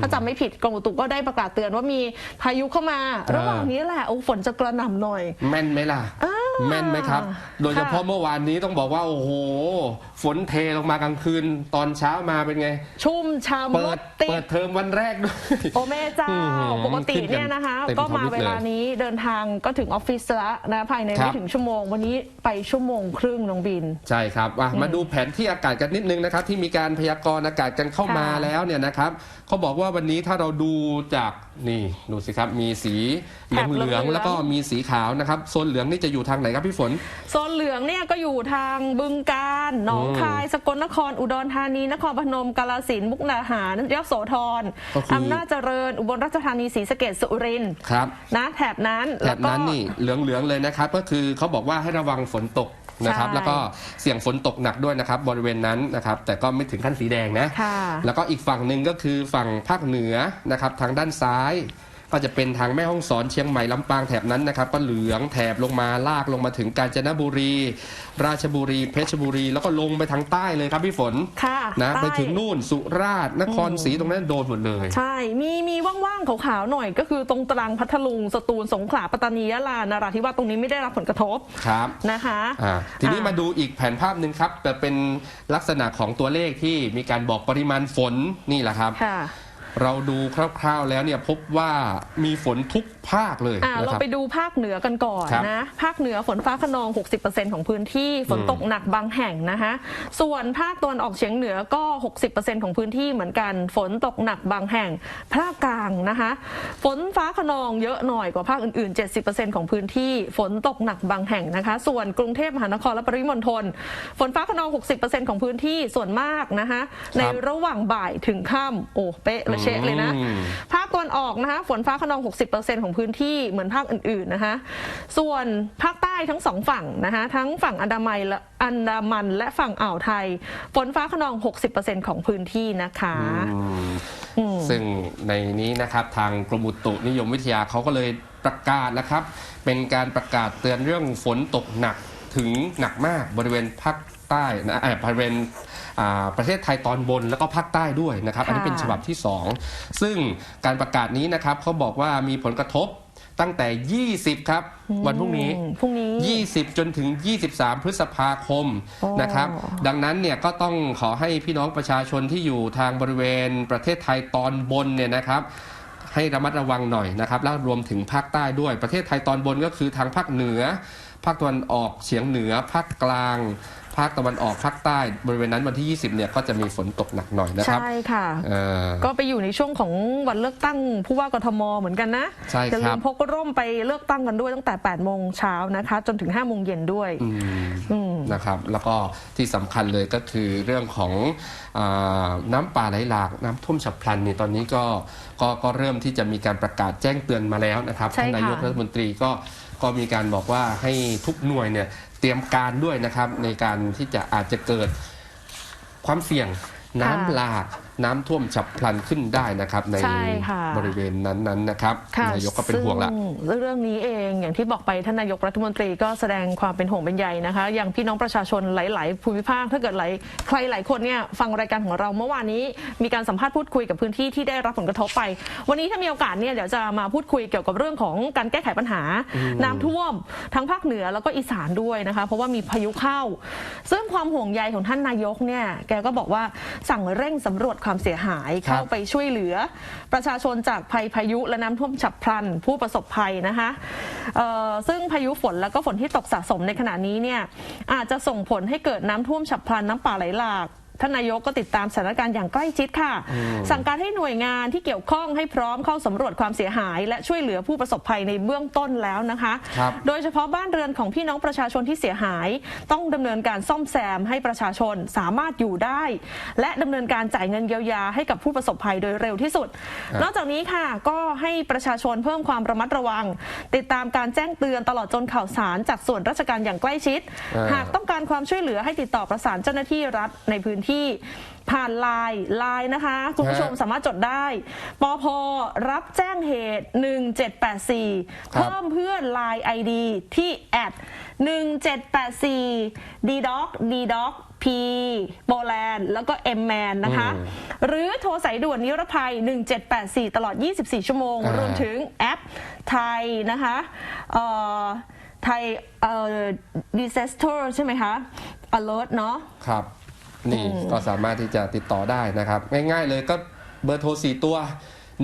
ถ้าจำไม่ผิดกรมอุตุก็ได้ประกาศเตือนว่ามีพายุเข้ามาอ่าระหว่างนี้แหละโอ้ฝนจะกระหน่ำหน่อย แม่นไหมล่ะอ่าแม่นไหมครับ โดยเฉพาะค่ะเมื่อวานนี้ต้องบอกว่า โอ้โห ฝนเทลงมากลางคืนตอนเช้ามาเป็นไง ชุ่มฉ่ำเปิรดถติเปิดดเทอมวันแรกด้วย โอเมเจ้า อื้อหือปกติเนี่ยนะคะขึ้นกันก็มาเต็มทวิตเวลาเลยนี้เดินทางก็ถึงออฟฟิศแล้วนะภายในครัไม่บ ถึงชั่วโมง วันนี้ไปชั่วโมงครึ่งน้องบิน ใช่ครับอะมาดูแผนที่อากาศกันนิดนึงนะครับ ที่มีการพยากรณ์อากาศกันเข้ามาค่ะแล้วเนี่ยนะครับเขาบอกว่าวันนี้ถ้าเราดูจากนี่ดูสิครับมีสีเหลืองเหลืองๆ แล้วก็มีสีขาวนะครับโซนเหลืองนี่จะอยู่ทางไหนครับพี่ฝน โซนเหลืองเนี่ยก็อยู่ทางบึงกาฬหนองคาย สกลนคร อุดรธานี นครพนม กาฬสินธุ์มุกดาหารยโสธรก็คืออำนาจเจริญ อุบลราชธานี ศรีสะเกษสุรินทร์ครับนะแถบนั้นแถบนั้นนี่เหลืองๆเลยนะครับ ก็คือเขาบอกว่าให้ระวังฝนตกนะครับ ใช่แล้วก็เสี่ยงฝนตกหนักด้วยนะครับ บริเวณนั้นนะครับ แต่ก็ไม่ถึงขั้นสีแดงนะ ค่ะ แล้วก็อีกฝั่งหนึ่งก็คือฝั่งภาคเหนือนะครับ ทางด้านซ้าย ก็จะเป็นทางแม่ฮ่องสอนเชียงใหม่ลำปางแถบนั้นนะครับก็เหลืองแถบลงมาลากลงมาถึงกาญจนบุรี ราชบุรีเพชรบุรี แล้วก็ลงไปทางใต้เลยครับพี่ฝนค่ะนะใต้ไปถึงนู่นสุราษฎร์นครศรีตรงนั้นโดนหมดเลย ใช่ มีมีว่างๆขาวๆหน่อย ก็คือตรงตรังพัทลุงสตูลสงขลาปัตตานียะลานราธิวาสตรงนี้ไม่ได้รับผลกระทบครับนะคะอ่าทีนี้อ่ามมาดูอีกแผนภาพหนึ่งครับแต่เป็นลักษณะของตัวเลขที่มีการบอกปริมาณฝนนี่แหละครับค่ะ เราดูคร่าวๆแล้วเนี่ยพบว่ามีฝนทุกภาคเลยอ่านะเราครับไปดูภาคเหนือกันก่อนครับนะภาคเหนือฝนฟ้าขนอง 60%ของพื้นที่ฝนอืมตกหนักบางแห่งนะคะส่วนภาคตะวันออกเฉียงเหนือก็ 60%ของพื้นที่เหมือนกัน ฝนตกหนักบางแห่ง ภาคกลางนะคะฝนฟ้าขนองเยอะหน่อยกว่าภาคอื่น ๆ 70%ของพื้นที่ฝนตกหนักบางแห่งนะคะ ส่วนกรุงเทพมหานครและปริมณฑลฝนฟ้าขนอง 60%ของพื้นที่ส่วนมากนะคะในระหว่างบ่ายถึงค่ำโอ้เป๊ะละเชะเลยนะอืมภาคตะวันออกนะคะฝนฟ้าขนอง 60%ของพื้นที่เหมือนภาคอื่นๆนะคะส่วนภาคใต้ทั้งสองฝั่งนะคะทั้งฝั่งอันดามันและอันดามันและฝั่งอ่าวไทย ฝนฟ้าขนอง 60%ของพื้นที่นะคะอืมอืมซึ่งในนี้นะครับทางกรมอุตุนิยมวิทยาเขาก็เลยประกาศนะครับ เป็นการประกาศเตือนเรื่องฝนตกหนักถึงหนักมากบริเวณภาค ใต้นะเอ่อบริเวณอ่าประเทศไทยตอนบนแล้วก็ภาคใต้ด้วยนะครับ อันนี้เป็นฉบับที่ 2 ซึ่งการประกาศนี้นะครับเขาบอกว่ามีผลกระทบตั้งแต่ 20 ครับ วันพรุ่งนี้อืมพรุ่งนี้ 20 จนถึง 23 พฤษภาคมโอ้นะครับ ดังนั้นเนี่ยก็ต้องขอให้พี่น้องประชาชนที่อยู่ทางบริเวณประเทศไทยตอนบนเนี่ยนะครับให้ระมัดระวังหน่อยนะครับ แล้วรวมถึงภาคใต้ด้วย ประเทศไทยตอนบนก็คือทางภาคเหนือ ภาคตะวันออกเฉียงเหนือ ภาคกลาง ภาคตะวันออกภาคใต้ บริเวณนั้นวันที่ 20 เนี่ยก็จะมีฝนตกหนักหน่อยนะครับ ใช่ค่ะ เอ่อ ก็ไปอยู่ในช่วงของวันเลือกตั้งผู้ว่ากทมเหมือนกันนะใช่ครับอย่าลืมพกร่มไปเลือกตั้งกันด้วยตั้งแต่ 8 โมงเช้านะคะ จนถึง 5 โมงเย็นด้วย อืมอืม นะครับ แล้วก็ที่สำคัญเลยก็คือเรื่องของอาน้ำป่าไหลหลากน้ำท่วมฉับพลันนี่ตอนนี้ก็ก็ก็เริ่มที่จะมีการประกาศแจ้งเตือนมาแล้วนะครับใช่ท่านนายกค่ะรัฐมนตรีก็ก็มีการบอกว่าให้ทุกหน่วยเนี่ย เตรียมการด้วยนะครับ ในการที่จะอาจจะเกิดความเสี่ยงน้ำหลาก น้ำท่วมฉับพลันขึ้นได้นะครับ ในใช่ค่ะบริเวณนั้นๆนะครับค่ะนายกก็เป็นห่วงละซึ่เรื่องนี้เองอย่างที่บอกไปท่านนายกรัฐมนตรีก็แสดงความเป็นห่วงเป็นใยนะคะ อย่างพี่น้องประชาชนหลาย ๆ ภูมิภาคถ้าเกิดหลายใครหลายคนเนี่ยฟังรายการของเราเมื่อวานนี้ มีการสัมภาษณ์พูดคุยกับพื้นที่ที่ได้รับผลกระทบไป วันนี้ถ้ามีโอกาสเนี่ยเดี๋ยวจะมาพูดคุยเกี่ยวกับเรื่องของการแก้ไขปัญหา น้ำท่วมทั้งภาคเหนือแล้วก็อีสานด้วยนะคะ เพราะว่ามีพายุเข้า ซึ่งความห่วงใยของท่านนายกเนี่ยแกก็บอกว่าสั่งเร่งสำรวจความเสียหายครับเข้าไปช่วยเหลือ ประชาชนจากภัยพายุและน้ำท่วมฉับพลัน ผู้ประสบภัยนะคะเอ่อซึ่งพายุฝนแล้วก็ฝนที่ตกสะสมในขณะนี้เนี่ยอาจจะส่งผลให้เกิดน้ำท่วมฉับพลันน้ำป่าไหลหลาก ท่านนายกก็ติดตามสถานการณ์อย่างใกล้ชิดค่ะ สั่งการให้หน่วยงานที่เกี่ยวข้องให้พร้อมเข้าสำรวจความเสียหาย และช่วยเหลือผู้ประสบภัยในเบื้องต้นแล้วนะคะครับโดยเฉพาะบ้านเรือนของพี่น้องประชาชนที่เสียหาย ต้องดำเนินการซ่อมแซมให้ประชาชนสามารถอยู่ได้ และดำเนินการจ่ายเงินเยียวยาให้กับผู้ประสบภัยโดยเร็วที่สุดครับนอกจากนี้ค่ะก็ให้ประชาชนเพิ่มความระมัดระวัง ติดตามการแจ้งเตือนตลอดจนข่าวสารจากส่วนราชการอย่างใกล้ชิดอ่าหากต้องการความช่วยเหลือให้ติดต่อประสานเจ้าหน้าที่รัฐในพื้นที่ผ่านไลน์ไลน์นะคะ คุณผู้ชมสามารถจดได้ปพรับแจ้งเหตุ 1784 ครับ เพิ่มเพื่อนไลน์ ID ที่แอด1784 d d o c d d o c p โปแลนด์แล้วก็ M Man นะคะอืมหรือโทรสายด่วนนิรภัย 1784 ตลอด 24 ชั่วโมง อ่ารรวมถึงแอปไทยนะคะเอ่อไทยเอ่อ disaster ใช่ไหมคะ alert เนาะ ครับ นี่ก็สามารถที่จะติดต่อได้นะครับ ง่ายๆเลยก็เบอร์โทร 4 ตัว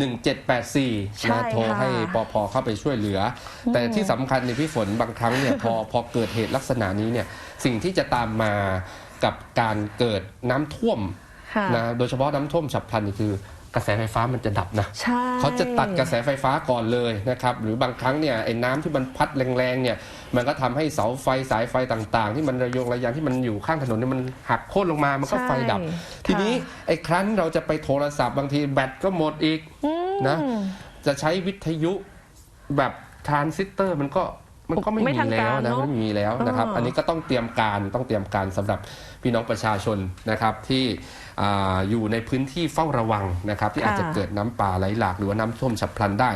1784ใช่นะโทรค่ะให้ปอพเข้าไปช่วยเหลืออแต่ที่สำคัญในพี่ฝนบางครั้งเนี่ยพอพอเกิดเหตุลักษณะนี้เนี่ยสิ่งที่จะตามมากับการเกิดน้ำท่วมค่ะนะโดยเฉพาะน้ำท่วมฉับพลันนี่คือ กระแสไฟฟ้ามันจะดับนะใช่ เขาจะตัดกระแสไฟฟ้าก่อนเลยนะครับหรือบางครั้งเนี่ยไอ้น้ำที่มันพัดแรงๆเนี่ยมันก็ทำให้เสาไฟสายไฟต่างๆ ที่มันระโยงระยางที่มันอยู่ข้างถนนเนี่ยมันหักโค่นลงมามันก็ไฟดับ ใช่ทีนี้ไอ้ครั้นเราจะไปโทรศัพท์บางทีแบตก็หมดอีกนะจะใช้วิทยุแบบทรานซิสเตอร์มันก็ มันก็ไม่ไม่มีทันแล้กาวรนะเนอะไม่มีแล้วนะครับเอออัอันนี้ก็ต้องเตรียมการต้องเตรียมการสำหรับพี่น้องประชาชนนะครับที่อ่าอยู่ในพื้นที่เฝ้าระวังนะครับ ที่อาจจะค่ะเกิดน้ำป่าไหลหลากหรือว่าน้ำท่วมฉับพลันได้